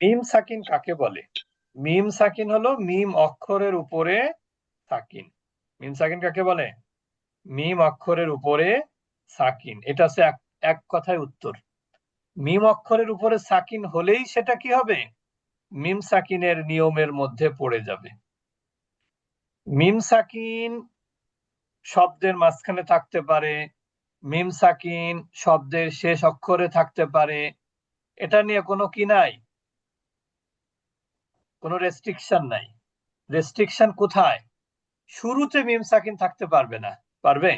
মিম সাকিন কাকে বলে? মিম সাকিন হলো মিম অক্ষরের উপরে সাকিন। মিম সাকিন কাকে বলে? মিম অক্ষরের উপরে সাকিন। এটা হচ্ছে এক কথায় উত্তর। মিম অক্ষরের উপরে সাকিন হলেই সেটা কি হবে? মিম সাকিনের নিয়মের মধ্যে পড়ে যাবে। মিম সাকিন শব্দের মাঝখানে থাকতে পারে। মিম সাকিন শব্দের শেষ অক্ষরে থাকতে পারে। এটা নিয়ে কোনো কি নাই? কোনো রেস্ট্রিকশন নাই। রেস্ট্রিকশন কোথায়? শুরুতে মিম সাকিন থাকতে পারবে না। পারবে?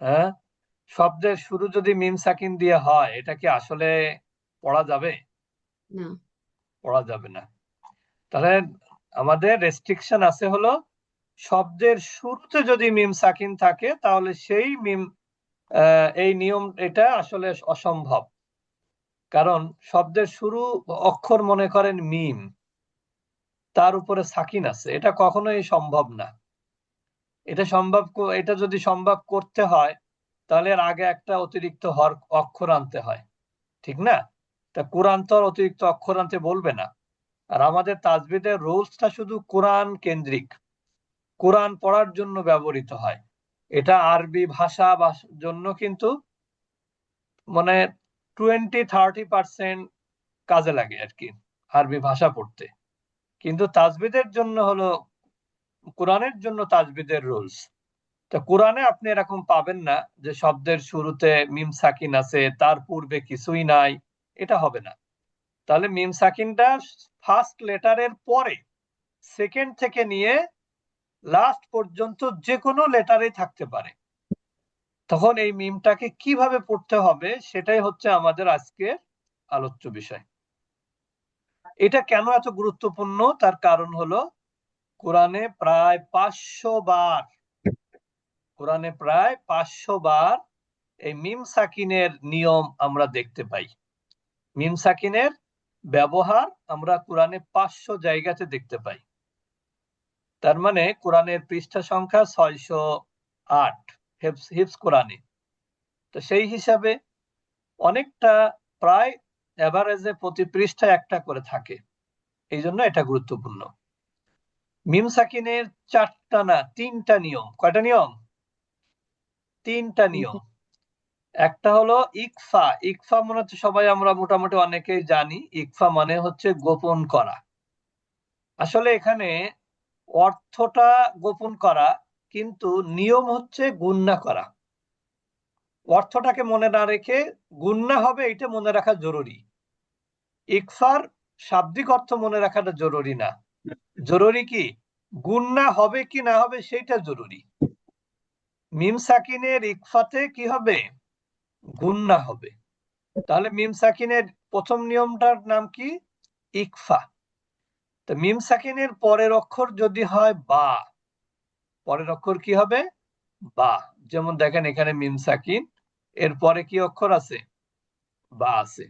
হ্যাঁ? শব্দের শুরু যদি মিম সাকিন দিয়ে হয় এটা কি আসলে পড়া যাবে? না। পড়া যাবে না। তাহলে আমাদের রেস্ট্রিকশন আছে হলো শব্দের শুরুতে যদি মিম সাকিন থাকে তাহলে সেই মিম এই নিয়ম এটা আসলে অসম্ভব। কারণ শব্দের শুরু অক্ষর মনে করেন মিম। তার উপরে সাকিন আছে। এটা কখনোই সম্ভব না। এটা সম্ভব এটা যদি সম্ভব করতে হয়, তাহলে এর আগে একটা অতিরিক্ত হর, অক্ষর আনতে হয়। ঠিক না? তা কোরআন তো অতিরিক্ত অক্ষর আনতে বলবে না। আর আমাদের তাজবিদের রুলসটা শুধু কোরআন কেন্দ্রিক। কোরআন পড়ার জন্য ব্যবহৃত হয়। এটা আরবি ভাষা জন্য কিন্তু মানে টোয়েন্টি থার্টি পার্সেন্ট কাজে লাগে আর কি, আরবি ভাষা পড়তে। কিন্তু তাজবিদের জন্য হলো, কোরআনের জন্য তাজবিদের রুলস তো কোরআনে আপনি এরকম পাবেন না যে শব্দের শুরুতে মিম সাকিন আছে, তার পূর্বে কিছুই নাই, এটা হবে না। তাহলে মিম সাকিনটা ফার্স্ট লেটারের পরে সেকেন্ড থেকে নিয়ে লাস্ট পর্যন্ত যে কোনো লেটারে থাকতে পারে। তখন এই মিমটাকে কীভাবে পড়তে হবে সেটাই হচ্ছে আমাদের আজকের আলোচ্য বিষয়। এটা কেন এত গুরুত্বপূর্ণ? তার কারণ হলো কোরআনে প্রায় পাঁচশো বার, কোরআনে প্রায় পাঁচশো বার এই মিম সাকিনের নিয়ম আমরা দেখতে পাই। মিম সাকিনের ব্যবহার আমরা কোরআনে পাঁচশো জায়গাতে দেখতে পাই। তার মানে কোরআনের পৃষ্ঠা সংখ্যা ছয়শো আট। হিপস কোরআনে। তো সেই হিসাবে অনেকটা প্রায় এভারেজে প্রতি পৃষ্ঠায় একটা করে থাকে। এই জন্য এটা গুরুত্বপূর্ণ। মিম সাকিনের চারটা না, তিনটা নিয়ম। কয়টা নিয়ম? তিনটা নিয়ম। একটা হলো ইকফা। ইকফা মনে হচ্ছে সবাই আমরা মোটামুটি অনেকেই জানি। ইকফা মানে হচ্ছে গোপন করা। আসলে এখানে অর্থটা গোপন করা কিন্তু নিয়ম হচ্ছে গুন্না করা। অর্থটাকে মনে না রেখে গুন্না হবে এটা মনে রাখা জরুরি। ইকফার শাব্দিক অর্থ মনে রাখাটা জরুরি না। জরুরি কি? গুন্না হবে কি না হবে সেটা জরুরি। মিম সাকিনের ইকফাতে কি হবে? গুন্না হবে। তাহলে মিম সাকিনের প্রথম নিয়মটার নাম কি? ইকফা। তো মিম সাকিনের পরের অক্ষর যদি হয় বা পরের অক্ষর কি হবে? বা। যেমন দেখেন এখানে মিম সাকিন এর পরে কি অক্ষর আছে? বা আছে।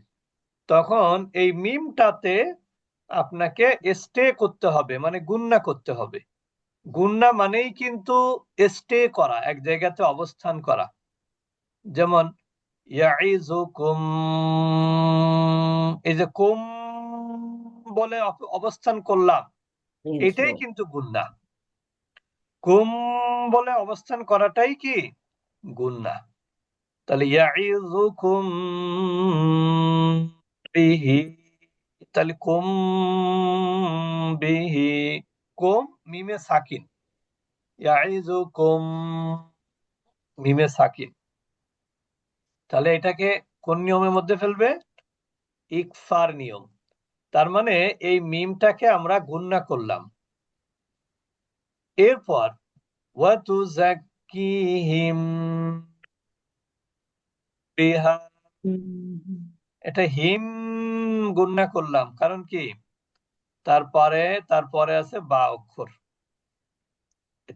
তখন এই মিমটাতে আপনাকে স্টে করতে হবে মানে গুন্না করতে হবে। গুন্না মানেই কিন্তু স্টে করা এক জায়গাতে অবস্থান করা। যেমন এই যে কুম বলে অবস্থান করলাম এটাই কিন্তু গুন্না। কুম বলে অবস্থান করাটাই কি? গুন্না তাহলে ইয়াইজুকুম বিহি। তাহলে কুম বিহি। কুম, মিমে সাকিন। ইয়াইজুকুম মিমে সাকিন। তাহলে এটাকে কোন নিয়মের মধ্যে ফেলবে? ইকফার নিয়ম। তার মানে এই মিমটাকে আমরা গুন্না করলাম। এরপর এটা হিম গুন্না করলাম কারণ কি? তারপরে তারপরে আছে বা অক্ষর।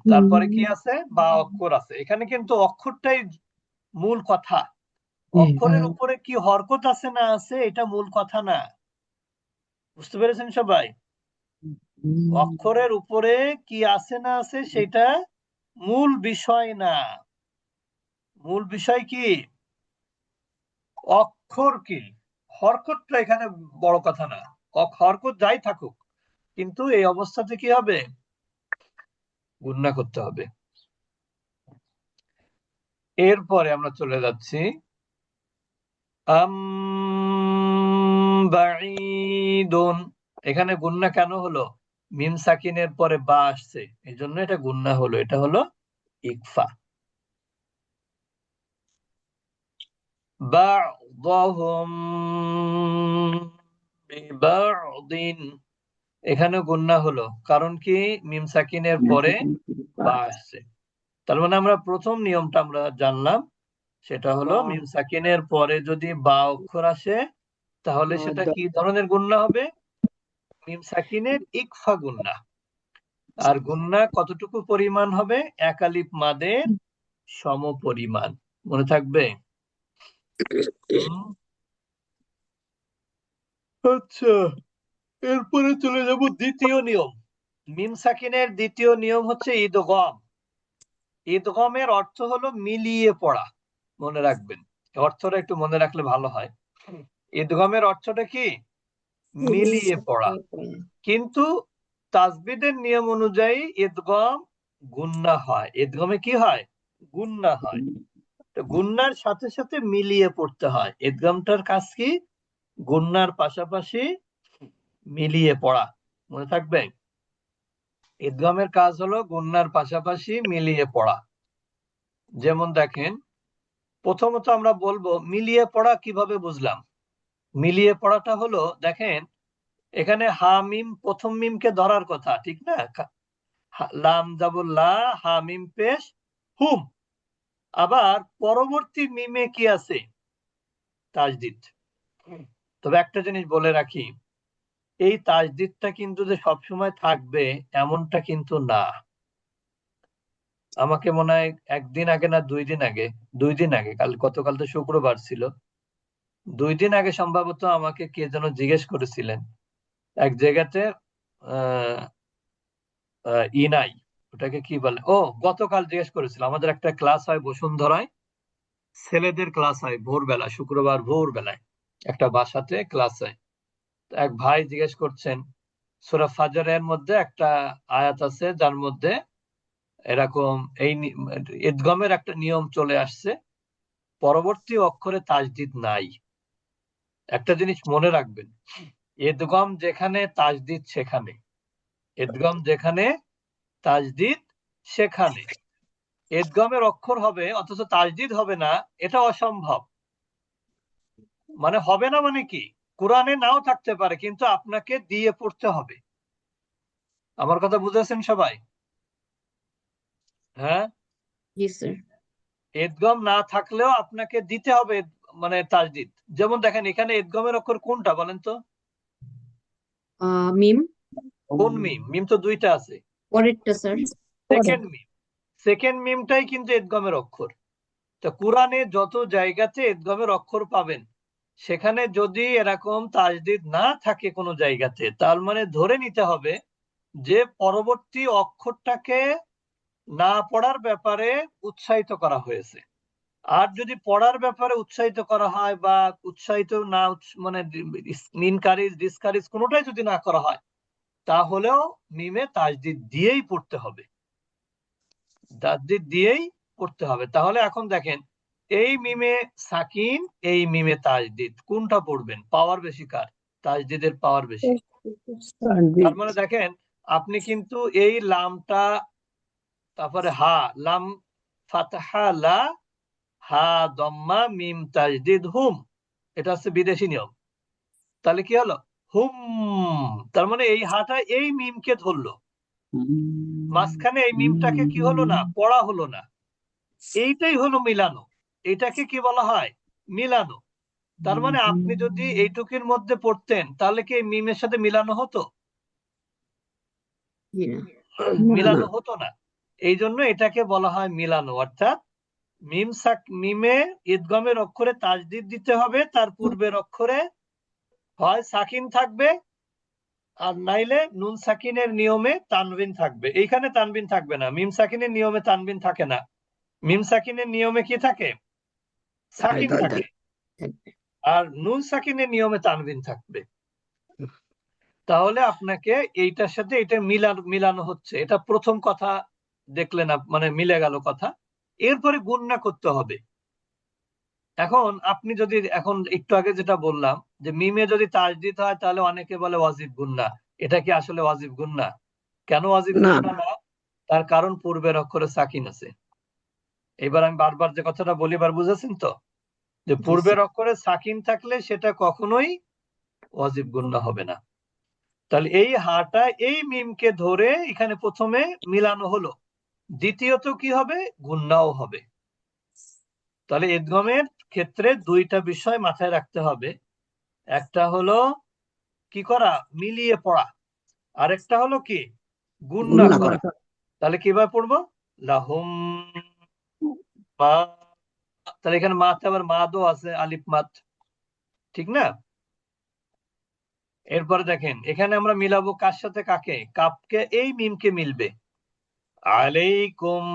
তারপরে কি আছে? বা অক্ষর আছে। এখানে কিন্তু অক্ষরটাই মূল কথা। অক্ষরের উপরে কি হরকত আছে না আছে এটা মূল কথা না। বুঝতে পেরেছেন সবাই? অক্ষরের উপরে কি আছে না আছে সেটা মূল বিষয় না। মূল বিষয় কি? অক্ষর কি? হরকতটা এখানে বড় কথা না। হরকত যাই থাকুক, কিন্তু এই অবস্থাতে কি হবে? গুণনা করতে হবে। এরপরে আমরা চলে যাচ্ছি। আম এখানে গুণনা কেন হলো? মিম সাকিনের পরে বা আসছে এই জন্য এটা গুণনা হলো এটা হলো ইকফা। এখানে গুণনা হলো কারণ কি মিম সাকিনের পরে বা আসছে। তার মানে আমরা প্রথম নিয়মটা আমরা জানলাম সেটা হলো মিম সাকিনের পরে যদি বা অক্ষর আসে তাহলে সেটা কি ধরনের গুণনা হবে? মিম সাকিনের ইকফা গুণনা আর গুণনা কতটুকু পরিমাণ হবে? মাদের সম পরিমাণ মনে থাকবে? আচ্ছা এরপরে চলে যাব দ্বিতীয় নিয়ম। মিম সাকিনের দ্বিতীয় নিয়ম হচ্ছে ঈদগম ঈদগমের অর্থ হলো মিলিয়ে পড়া। মনে রাখবেন। অর্থটা একটু মনে রাখলে ভালো হয়। ঈদগমের অর্থটা কি? মিলিয়ে পড়া। কিন্তু তাজবিদের নিয়ম অনুযায়ী ঈদগম গুন্না হয়। ঈদগমে কি হয়? গুন্না হয়। তো গুন্নার সাথে সাথে মিলিয়ে পড়তে হয়। ঈদগমটার কাজ কি? গুন্নার পাশাপাশি মিলিয়ে পড়া। মনে থাকবে? ঈদগমের কাজ হলো গুন্নার পাশাপাশি মিলিয়ে পড়া। যেমন দেখেন প্রথমত আমরা বলব মিলিয়ে পড়া কীভাবে বুঝলাম? মিলিয়ে পড়াটা হলো, দেখেন, এখানে হা মিম প্রথম মিমকে ধরার কথা, ঠিক না? লাম জাবুল লা হা মিম পেশ, হুম। আবার পরবর্তী মিমে কি আছে? তাজদিদ। তবে একটা জিনিস বলে রাখি, এই তাজদিদটা কিন্তু যে সবসময় থাকবে, এমনটা কিন্তু না। আমাকে মনে হয় একদিন আগে না দুই দিন আগে, দুই দিন আগে, কাল গতকাল তো শুক্রবার ছিল। দুই দিন আগে সম্ভবত আমাকে কে যেন জিজ্ঞেস করেছিলেন। এক জায়গাতে, আহ নাই ওটাকে কি বলে? ও, গতকাল জিজ্ঞেস করেছিল। আমাদের একটা ক্লাস হয় বসুন্ধরায়। ছেলেদের ক্লাস হয় ভোরবেলা, শুক্রবার ভোরবেলায়। একটা বাসাতে ক্লাস হয়। এক ভাই জিজ্ঞেস করছেন, সূরা ফাজরের মধ্যে একটা আয়াত আছে, যার মধ্যে এরকম এই ইদগমের একটা নিয়ম চলে আসছে, পরবর্তী অক্ষরে তাজদিদ নাই। একটা জিনিস মনে রাখবেন ইদগম যেখানে তাজদিদ সেখানে। ইদগম যেখানে তাজদিদ সেখানে। ইদগমের অক্ষর হবে অথচ তাজদিদ হবে না এটা অসম্ভব। মানে হবে না মানে কি? কোরআনে নাও থাকতে পারে কিন্তু আপনাকে দিয়ে পড়তে হবে। আমার কথা বুঝেছেন সবাই? হ্যাঁ? ইদগম না থাকলেও আপনাকে দিতে হবে মানে তাজদিদ। যেমন দেখেন এখানে ইদগমের অক্ষর কোনটা বলেন তো? মিম। কোন মিম? মিম তো দুইটা আছে। পরেরটা স্যার। সেকেন্ড মিম। সেকেন্ড মিমটাই কিন্তু ইদগমের অক্ষর। তো কোরআনে যত জায়গাতে ইদগমের অক্ষর পাবেন সেখানে যদি এরকম তাজদিদ না থাকে কোনো জায়গাতে তার মানে ধরে নিতে হবে যে পরবর্তী অক্ষরটাকে না পড়ার ব্যাপারে উৎসাহিত করা হয়েছে। আর যদি পড়ার ব্যাপারে উৎসাহিত করা হয় বা উৎসাহিত না মানে নিনকারিজ ডিসকারিজ কোনোটাই যদি না করা হয় তাহলেও মিমে তাজদিদ দিয়েই পড়তে হবে। তাজদিদ দিয়েই পড়তে হবে। তাহলে এখন দেখেন এই মিমে সাকিন এই মিমে তাজদিদ কোনটা পড়বেন? পাওয়ার বেশি কার? তাজদিদের পাওয়ার বেশি। তার মানে দেখেন আপনি কিন্তু এই লামটা তারপরে হা লাম ফাতহা লা হা দম্মা মিম তাজদিদ হুম। এটা হচ্ছে বিদেশি নিয়ম। তাহলে কি হলো? হুম। তার মানে এই হাটা এই মিমকে ধরলো। মাঝখানে এই মিমটাকে কি হলো না? পড়া হলো না। এইটাই হলো মিলানো। এটাকে কি বলা হয়? মিলানো। তার মানে আপনি যদি এইটুকুর মধ্যে পড়তেন তাহলে কি এই মিমের সাথে মিলানো হতো? মিলানো হতো না। এই জন্য এটাকে বলা হয় মিলানো অর্থাৎ মিম সাক মিমে ঈদগমের অক্ষরে তাজদিদ দিতে হবে তার পূর্বের অক্ষরে হয় সাকিন থাকবে আর নাইলে নুন সাকিনের নিয়মে তানবিন থাকবে। এইখানে তানবিন থাকবে না। মিম সাকিনের নিয়মে তানবিন থাকে না। মিম সাকিনের নিয়মে কি থাকে? সাকিন থাকে। আর নুন সাকিনের নিয়মে তানবিন থাকবে। তাহলে আপনাকে এইটার সাথে এটা মিলানো মিলানো হচ্ছে। এটা প্রথম কথা দেখলেন মানে মিলে গেল কথা। এরপরে গুণনা করতে হবে। এখন আপনি যদি এখন একটু আগে যেটা বললাম যে মিমে যদি তাজদিদ হয় তাহলে অনেকে বলে ওয়াজিব গুন্না এটা কি আসলে ওয়াজিব গুন্না কেন ওয়াজিব। গুন্না না? তার কারণ পূর্বের অক্ষরে সাকিন আছে। এবার আমি বারবার যে কথাটা বলি এবার বুঝেছেন তো? যে পূর্বের অক্ষরে সাকিন থাকলে সেটা কখনোই ওয়াজিব গুন্না হবে না। তাহলে এই হাটা এই মিমকে ধরে এখানে প্রথমে মিলানো হলো। দ্বিতীয়ত কি হবে? গুন্নাও হবে। তাহলে ইদগমের ক্ষেত্রে দুইটা বিষয় মাথায় রাখতে হবে। একটা হলো কি করা? মিলিয়ে পড়া। আরেকটা হলো কি? গুন্না করা। করা। তাহলে কীভাবে পড়ব? লাহুম মা। তাহলে এখানে মাতে আবার মাদও আছে আলিফ মাত। ঠিক না? এরপরে দেখেন এখানে আমরা মিলাবো কার সাথে কাকে? কাপকে এই মিমকে মিলবে। আলাইকুম।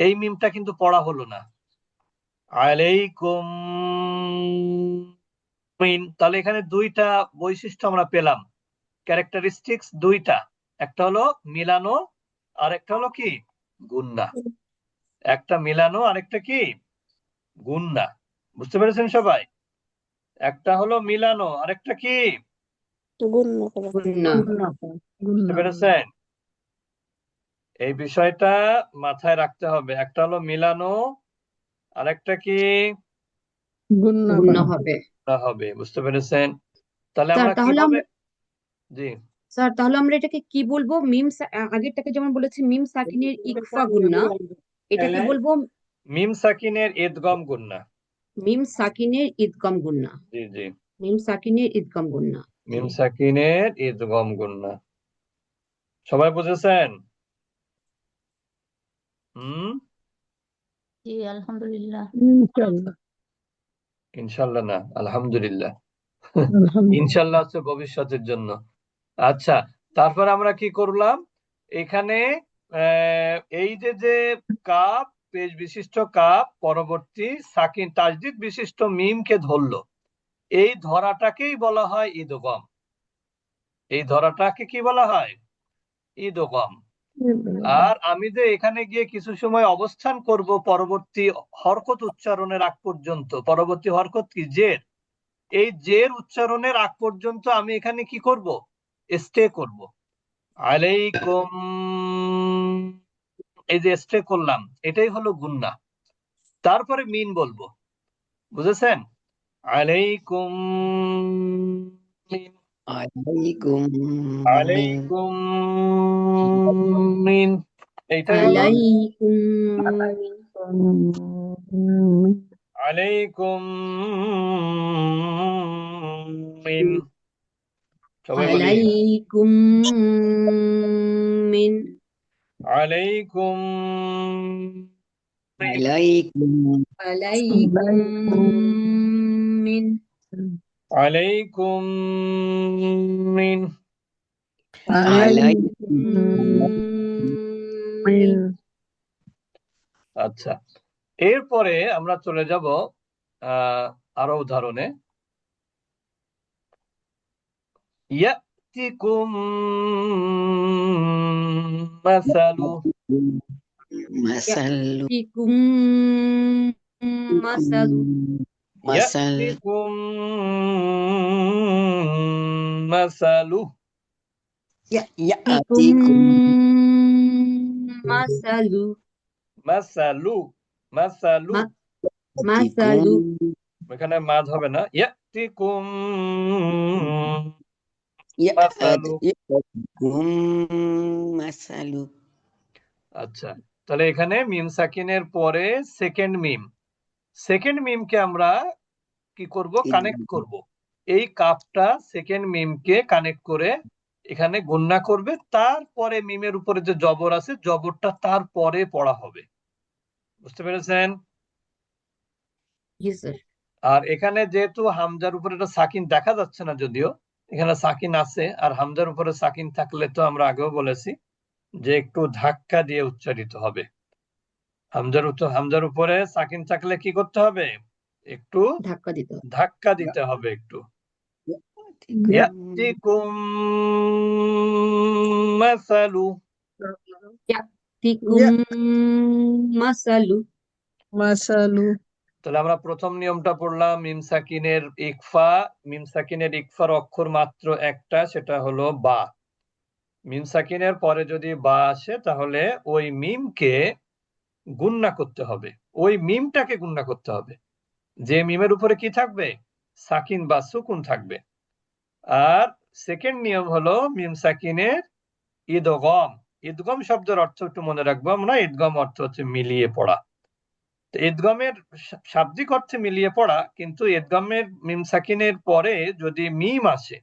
এই মিমটা কিন্তু পড়া হলো না। আলাইকুম। তাহলে এখানে দুইটা বৈশিষ্ট্য আমরা পেলাম। ক্যারেক্টারিস্টিক্স দুইটা। একটা হলো মিলানো আর একটা হলো কি? গুন্না একটা মিলানো, আরেকটা কি? গুন্না বুঝতে পেরেছেন সবাই? একটা হলো মিলানো, আরেকটা কি? গুণনা বুঝতে পেরেছেন এই বিষয়টা মাথায় রাখতে হবে। একটা হলো মিলানো আরেকটা কি? গুণনা হবে। হবে বুঝতে পেরেছেন? তাহলে আমরা তাহলে কীভাবে জি। স্যার তাহলে আমরা এটাকে কি বলব? মিম সা- আগেরটাকে যেমন বলেছি মিম সাকিনের ইকফা গুণনা। এটাকে বলব মিম সাকিনের ইদগম গুন্না মিম সাকিনের ইদগম গুণনা। জি জি। মিম সাকিনের ইদগম গুণনা। মিম সাকিনের ইদগম গুন্না সবাই বুঝেছেন? হুম? জি আলহামদুলিল্লাহ। ইনশাআল্লাহ। ইনশাল্লাহ না আলহামদুলিল্লাহ। ইনশাল্লাহ হচ্ছে ভবিষ্যতের জন্য। আচ্ছা তারপর আমরা কি করলাম? এখানে আহ, এই যে যে কাপ পেজ বিশিষ্ট কাপ পরবর্তী সাকিন তাজদিদ বিশিষ্ট মিমকে ধরলো। এই ধরাটাকেই বলা হয় ঈদগম এই ধরাটাকে কি বলা হয়? ঈদগম আর আমি যে এখানে গিয়ে কিছু সময় অবস্থান করব পরবর্তী হরকত উচ্চারণের আগ পর্যন্ত, পরবর্তী হরকত কি? জের। এই জের উচ্চারণের আগ পর্যন্ত আমি এখানে কি করব? স্টে করব। আলাইকুম। এই যে স্টে করলাম, এটাই হলো গুন্না। তারপরে মিন বলব। বুঝেছেন? আলাইকুম মিন আলাইকুম আলাইকুম মিন এইটাই হলো আলাইকুম আলাইকুম মিন সবাই বলি মিন। আলাইকুম মিন আচ্ছা এরপরে আমরা চলে যাব আহ আরও উদাহরণে। ইয়াতিকুম মাসালু। মাসালু। ইয়াতিকুম মাসালু। মাসাল ইয়াতিকুম মাসালু ইয়াতিকুম মাসালু মাসালু মাসালু এখানে মাদ হবে না। ইয়াতিকুম মাসালু মাসালু আচ্ছা তাহলে এখানে মিম সাকিনের পরে সেকেন্ড মিম সেকেন্ড মিমকে আমরা কি করব? কানেক্ট করব। এই কাপটা সেকেন্ড মিমকে কানেক্ট করে এখানে গণ্যা করবে। তারপরে মিমের উপরে যে জবর আছে জবরটা তারপরে পড়া হবে। বুঝতে পেরেছেন? আর এখানে যেহেতু হামজার উপরে একটা সাকিন দেখা যাচ্ছে না যদিও এখানে সাকিন আছে। আর হামজার উপরে সাকিন থাকলে তো আমরা আগেও বলেছি যে একটু ধাক্কা দিয়ে উচ্চারিত হবে। হামজার হামজার উপরে সাকিন থাকলে কি করতে হবে? একটু ধাক্কা দিতে হবে। ধাক্কা দিতে হবে একটু। তাহলে আমরা প্রথম নিয়মটা পড়লাম মিম সাকিনের ইকফা। মিম সাকিনের ইকফার অক্ষর মাত্র একটা সেটা হলো বা। মিম সাকিনের পরে যদি বা আসে তাহলে ওই মিমকে গুন্না করতে হবে। ওই মিমটাকে গুন্না করতে হবে। যে মিমের উপরে কি থাকবে? সাকিন বা সুকুন থাকবে। আর সেকেন্ড নিয়ম হলো মিম সাকিনের ঈদগম। ঈদগম শব্দের অর্থ একটু মনে রাখব আমরা। ঈদগম অর্থ হচ্ছে মিলিয়ে পড়া। ঈদগমের শাব্দিক অর্থে মিলিয়ে পড়া, কিন্তু ঈদগমের মিম সাকিনের পরে যদি মিম আসে,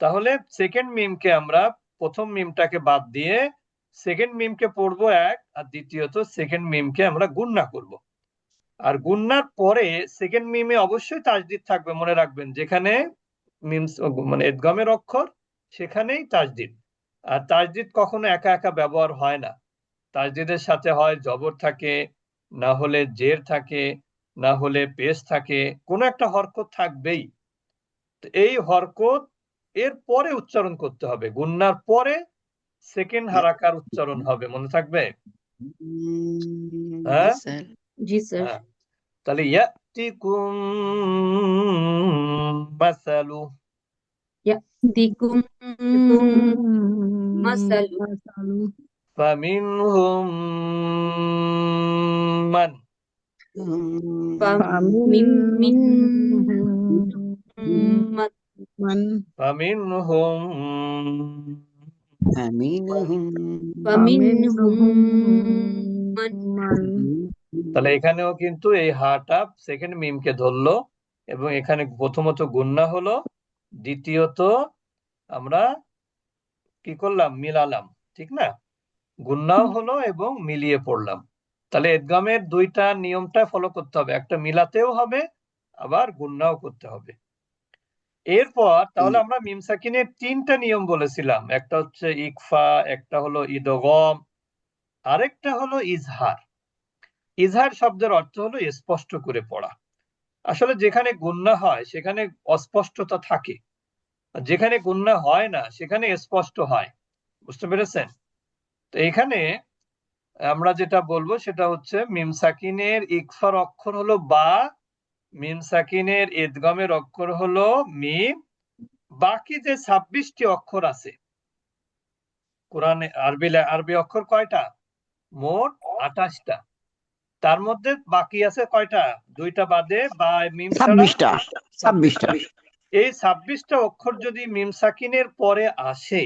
তাহলে সেকেন্ড মিমকে আমরা প্রথম মিমটাকে বাদ দিয়ে সেকেন্ড মিমকে পড়ব এক, আর দ্বিতীয়ত সেকেন্ড মিমকে আমরা গুণনা করব। আর গুণনার পরে সেকেন্ড মিমে অবশ্যই তাজদিদ থাকবে মনে রাখবেন। যেখানে মিম মানে ঈদগমের অক্ষর সেখানেই তাজদিদ। আর তাজদিদ কখনো একা একা ব্যবহার হয় না। তাজদিদের সাথে হয় জবর থাকে না হলে জের থাকে না হলে পেশ থাকে কোনো একটা হরকত থাকবেই। এই হরকত এর পরে উচ্চারণ করতে হবে। গুন্নার পরে সেকেন্ড হারাকার উচ্চারণ হবে মনে থাকবে? হ্যাঁ? জি স্যার। হ্যাঁ তাহলে ইয়াতিকুম মাসালু তিকুম মাসালু মাসালু ফামিনহুম মান মিম মিন মা- তাহলে এখানেও কিন্তু এই হাটা সেকেন্ড মিমকে ধরলো এবং এখানে প্রথমত গুন্না হলো দ্বিতীয়ত আমরা কি করলাম? মিলালাম ঠিক না? গুন্নাও হলো এবং মিলিয়ে পড়লাম। তাহলে এদগামের দুইটা নিয়মটা ফলো করতে হবে। একটা মিলাতেও হবে আবার গুন্নাও করতে হবে। এরপর তাহলে আমরা মিম সাকিনের তিনটা নিয়ম বলেছিলাম। একটা হচ্ছে ইকফা একটা হলো ইদগম আরেকটা হলো ইজহার। ইজহার শব্দের অর্থ হলো স্পষ্ট করে পড়া। আসলে যেখানে গুন্না হয়, সেখানে অস্পষ্টতা থাকে। যেখানে গুন্না হয় না, সেখানে স্পষ্ট হয়। বুঝতে পেরেছেন? তো এখানে আমরা যেটা বলব, সেটা হচ্ছে মিম সাকিনের ইকফার অক্ষর হলো বা, মিম সাকিনের ইদগমের অক্ষর হলো মিম। বাকি যে ছাব্বিশটি অক্ষর আছে, কোরআনে আরবি আরবি অক্ষর কয়টা? মোট আঠাশটা। তার মধ্যে বাকি আছে কয়টা? দুইটা বাদে বা মিম ছাব্বিশটা। ছাব্বিশটা। এই ছাব্বিশটা অক্ষর যদি মিম সাকিনের পরে আসে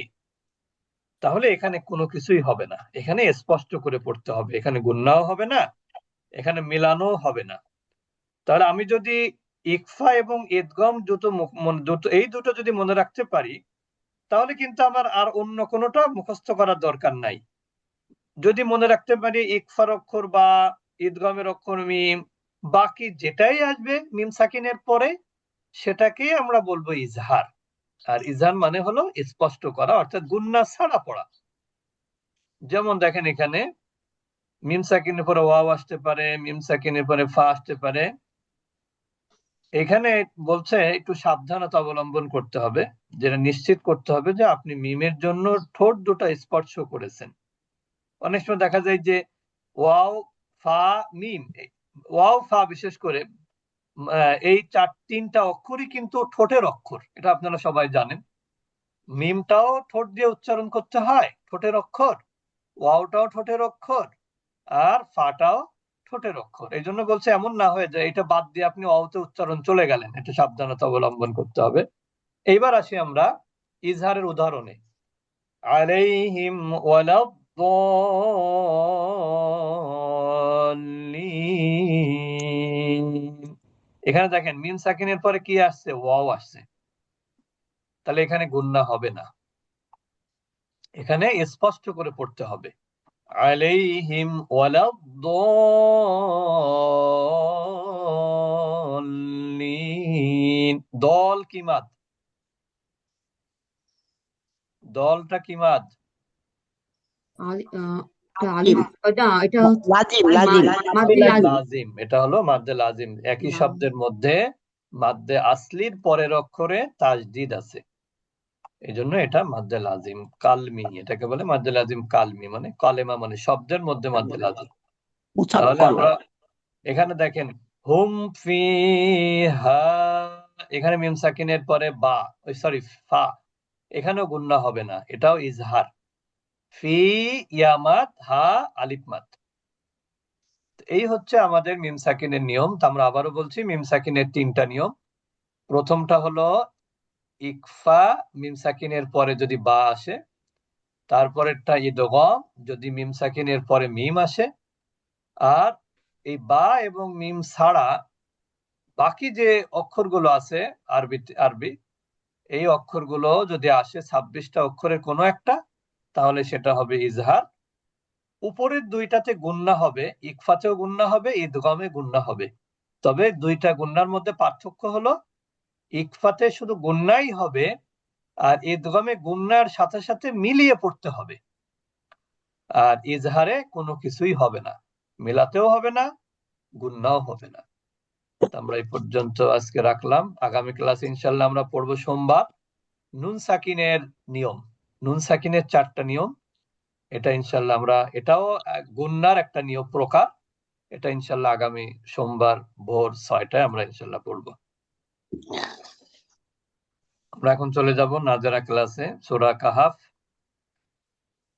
তাহলে এখানে কোনো কিছুই হবে না। এখানে স্পষ্ট করে পড়তে হবে। এখানে গুন্নাও হবে না এখানে মিলানো হবে না। তাহলে আমি যদি ইকফা এবং ইদগম দুটো দুটো এই দুটো যদি মনে রাখতে পারি তাহলে কিন্তু আমার আর অন্য কোনোটা মুখস্থ করার দরকার নাই। যদি মনে রাখতে পারি ইকফার অক্ষর বা ঈদগমের অক্ষর মিম বাকি যেটাই আসবে মিম সাকিনের পরে, সেটাকে আমরা বলব ইজহার। আর ইজহার মানে হলো স্পষ্ট করা, অর্থাৎ গুন্না ছাড়া পড়া। যেমন দেখেন এখানে, মিম সাকিনের পরে ওয়াও আসতে পারে, মিম সাকিনের পরে ফা আসতে পারে। এখানে বলছে একটু সাবধানতা অবলম্বন করতে হবে, যেটা নিশ্চিত করতে হবে যে আপনি মিমের জন্য ঠোঁট দুটো স্পর্শ করেছেন। অনেক সময় দেখা যায় যে ওয়াও ফা মিম ওয়াও, ফা বিশেষ করে এই চার, তিনটা অক্ষরই কিন্তু ঠোঁটের অক্ষর, এটা আপনারা সবাই জানেন। মিমটাও ঠোঁট দিয়ে উচ্চারণ করতে হয়, ঠোঁটের অক্ষর, ওয়াওটাও ঠোঁটের অক্ষর, আর ফাটাও ঠোঁটের অক্ষর। এই জন্য বলছে এমন না হয়ে যায়, এটা বাদ দিয়ে আপনি অওতে উচ্চারণ চলে গেলেন, এটা সাবধানতা অবলম্বন করতে হবে। এইবার আসি আমরা ইজহারের উদাহরণে। আলাইহিম ওয়ালাদ-দাল্লিন এখানে দেখেন, মিম সাকিনের পরে কি আসছে? ওয়াও আসছে। তাহলে এখানে গুন্না হবে না। এখানে স্পষ্ট করে পড়তে হবে। আলাইহিম ওয়ালাদ-দাল্লিন। দল কি মাদ? দলটা কি এটা লাজিম হলো মাদ্দে লাজিম। একই শব্দের মধ্যে মাদ্দে আসলির পরের অক্ষরে তাজদিদ আছে। এই জন্য এটা মাদ্দে লাজিম কালমি। এটাকে বলে মাদ্দে লাজিম কালমি মানে কালেমা মানে শব্দের মধ্যে মাদ্দে লাজিম। তাহলে আমরা এখানে দেখেন হুম ফি হা এখানে মিম সাকিনের পরে বা ওই সরি ফা এখানেও গুন্না হবে না এটাও ইজহার। এই হচ্ছে আমাদের মিম সাকিনের নিয়ম। তো আমরা আবারও বলছি, মিম সাকিনের তিনটা নিয়ম। প্রথমটা হলো, ইকফা, মিম সাকিনের পরে যদি বা আসে, তারপরেরটা ইদগম যদি মিম সাকিনের পরে মিম আসে। আর এই বা এবং মিম ছাড়া বাকি যে অক্ষরগুলো আছে, আরবি আরবি, এই অক্ষরগুলো যদি আসে, ছাব্বিশটা অক্ষরের কোনো একটা তাহলে সেটা হবে ইজহার। উপরের দুইটাতে গুন্না হবে, ইকফাতেও গুন্না হবে ঈদগমে গুন্না হবে। তবে দুইটা গুন্নার মধ্যে পার্থক্য হলো, ইকফাতে শুধু গুন্নাই হবে আর ঈদগমে গুন্নার সাথে সাথে মিলিয়ে পড়তে হবে। আর ইজহারে কোনো কিছুই হবে না, মেলাতেও হবে না, গুন্নাও হবে না। আমরা এই পর্যন্ত আজকে রাখলাম। আগামী ক্লাসে ইনশাল্লাহ আমরা পড়ব সোমবার, নুন সাকিনের নিয়ম। নুন সাকিনের চারটা নিয়ম। এটা ইনশাল্লাহ আমরা, এটাও গুন্নার একটা নিয়ম প্রকার। এটা ইনশাল্লাহ আগামী সোমবার ভোর ছয়টায় আমরা ইনশাল্লাহ পড়ব। আমরা এখন চলে যাব নাজারা ক্লাসে, সোরা কাহাফ।